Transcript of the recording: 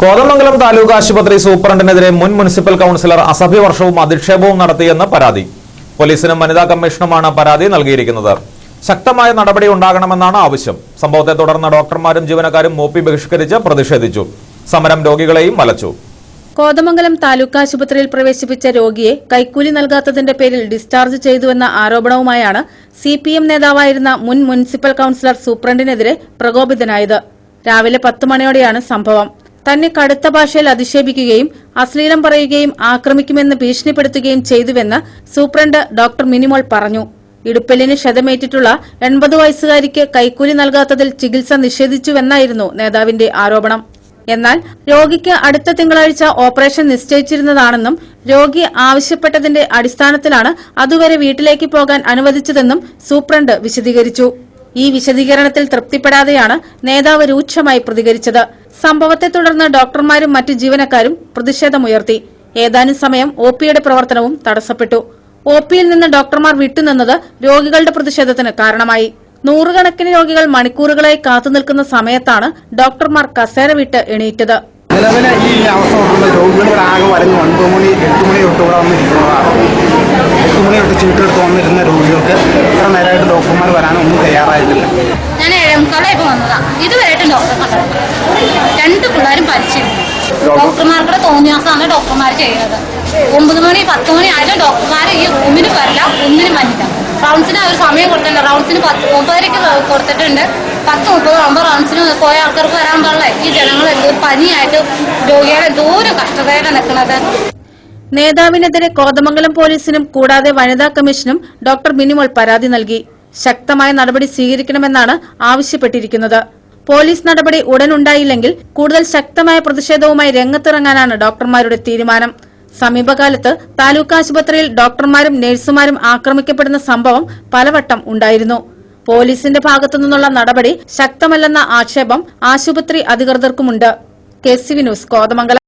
കോതമംഗലം താലൂക്ക് ആശുപത്രി സൂപ്രണ്ടിനെതിരെ മുൻ municipal councillor അസഭ്യവർഷവും അധിക്ഷേപവും നടത്തിയെന്ന് പരാതി. പോലീസിനും വനിതാ കമ്മീഷനുമാണ് പരാതി നൽകിയിരിക്കുന്നത്. ശക്തമായ നടപടി ഉണ്ടാകണമെന്നാണ് ആവശ്യം. സംഭവത്തെ തുടർന്ന് ഡോക്ടർമാരും ജീവനക്കാരും മോപ്പി ബഹിഷ്കരിച്ച് പ്രതിഷേധിച്ചു. സമരം രോഗികളെയും വലച്ചു കോതമംഗലം താലൂക്ക് ആശുപത്രിയിൽ പ്രവേശിപ്പിച്ച രോഗിയെ കൈക്കൂലി നൽകാത്തതിന്റെ പേരിൽ ഡിസ്ചാർജ് ചെയ്തുവെന്ന ആരോപണവുമായാണ് സി പി എം നേതാവായിരുന്ന മുൻ മുനിസിപ്പൽ കൌൺസിലർ സൂപ്രണ്ടിനെതിരെ പ്രകോപിതനായത്. രാവിലെ പത്ത് മണിയോടെയാണ് സംഭവം. തന്നെ കടുത്ത ഭാഷയിൽ അധിക്ഷേപിക്കുകയും അശ്ലീലം പറയുകയും ആക്രമിക്കുമെന്ന് ഭീഷണിപ്പെടുത്തുകയും ചെയ്തുവെന്ന് സൂപ്രണ്ട് ഡോക്ടർ മിനിമോൾ പറഞ്ഞു. ഇടുപ്പലിന് ക്ഷതമേറ്റിട്ടുള്ള എൺപത് വയസ്സുകാരിക്ക് കൈക്കൂലി നൽകാത്തതിൽ ചികിത്സ നിഷേധിച്ചുവെന്നായിരുന്നു നേതാവിന്റെ ആരോപണം. എന്നാൽ രോഗിക്ക് അടുത്ത തിങ്കളാഴ്ച ഓപ്പറേഷൻ നിശ്ചയിച്ചിരുന്നതാണെന്നും രോഗി ആവശ്യപ്പെട്ടതിന്റെ അടിസ്ഥാനത്തിലാണ് അതുവരെ വീട്ടിലേക്ക് പോകാൻ അനുവദിച്ചതെന്നും സൂപ്രണ്ട് വിശദീകരിച്ചു. ഈ വിശദീകരണത്തിൽ തൃപ്തിപ്പെടാതെയാണ് നേതാവ് രൂക്ഷമായി പ്രതികരിച്ചത്. സംഭവത്തെ തുടർന്ന് ഡോക്ടർമാരും മറ്റ് ജീവനക്കാരും പ്രതിഷേധമുയർത്തി. ഏതാനും സമയം ഒ പിയുടെ പ്രവർത്തനവും തടസ്സപ്പെട്ടു. ഒ പിയിൽ നിന്ന് ഡോക്ടർമാർ വിട്ടുനിന്നത് രോഗികളുടെ പ്രതിഷേധത്തിന് കാരണമായി. നൂറുകണക്കിന് രോഗികൾ മണിക്കൂറുകളായി കാത്തുനിൽക്കുന്ന സമയത്താണ് ഡോക്ടർമാർ കസേര വിട്ട് എണീറ്റത്. നിലവിലെ ഈ അവസ്ഥ രോഗികളുടെ ആകെ വരുന്ന ഒൻപത് മണി എട്ട് മണി തൊട്ട് വന്നിരിക്കുന്നതാണ്. തൊട്ട് ചീട്ടെടുത്ത് വന്നിരുന്ന രോഗികൾക്ക് ഇത്ര നേരമായിട്ട് ഡോക്ടർമാർ വരാനൊന്നും തയ്യാറായിട്ടില്ല. ഞാൻ ഏഴേമുക്കാലായി ഇപ്പൊ വന്നതാ. ഇതുവരെയായിട്ടും ഡോക്ടറെ കണ്ടിട്ടില്ല. രണ്ട് പിള്ളേരും പരിച്ചിരുന്നു ഡോക്ടർമാർക്കുടെ തോന്നിയാസമാണ് ഡോക്ടർമാർ ചെയ്യുന്നത്. ഒമ്പത് മണി പത്ത് മണി ആയാലും ഡോക്ടർമാർ ഈ റൂമിന് വരില്ല ഒന്നിനും വരില്ല. റൗണ്ട്സിന് അവർ സമയം കൊടുത്തിട്ടുണ്ട് റൗണ്ട്സിന് പത്ത് മുപ്പതരയ്ക്ക് കൊടുത്തിട്ടുണ്ട്. പത്ത് മുപ്പത് ആകുമ്പോൾ റൗണ്ട്സിന് പോയ ആൾക്കാർക്ക് വരാൻ പാടില്ല. ഈ ജനങ്ങൾ എന്തോ പനിയായിട്ട് രോഗികളെ എന്തോരം കഷ്ടതയിലാണ് നിൽക്കുന്നത് നേതാവിനെതിരെ കോതമംഗലം പോലീസിനും കൂടാതെ വനിതാ കമ്മീഷനും ഡോക്ടർ മിനിമോൾ പരാതി നൽകി. ശക്തമായ നടപടി സ്വീകരിക്കണമെന്നാണ് ആവശ്യപ്പെട്ടിരിക്കുന്നത്. പോലീസ് നടപടി ഉടനുണ്ടായില്ലെങ്കിൽ കൂടുതൽ ശക്തമായ പ്രതിഷേധവുമായി രംഗത്തിറങ്ങാനാണ് ഡോക്ടർമാരുടെ തീരുമാനം. സമീപകാലത്ത് താലൂക്ക് ആശുപത്രിയിൽ ഡോക്ടർമാരും നഴ്സുമാരും ആക്രമിക്കപ്പെടുന്ന സംഭവം പലവട്ടം ഉണ്ടായിരുന്നു. പോലീസിന്റെ ഭാഗത്തുനിന്നുള്ള നടപടി ശക്തമല്ലെന്ന ആക്ഷേപം ആശുപത്രി അധികൃതർക്കുമുണ്ട്. K C V news Kothamangalam.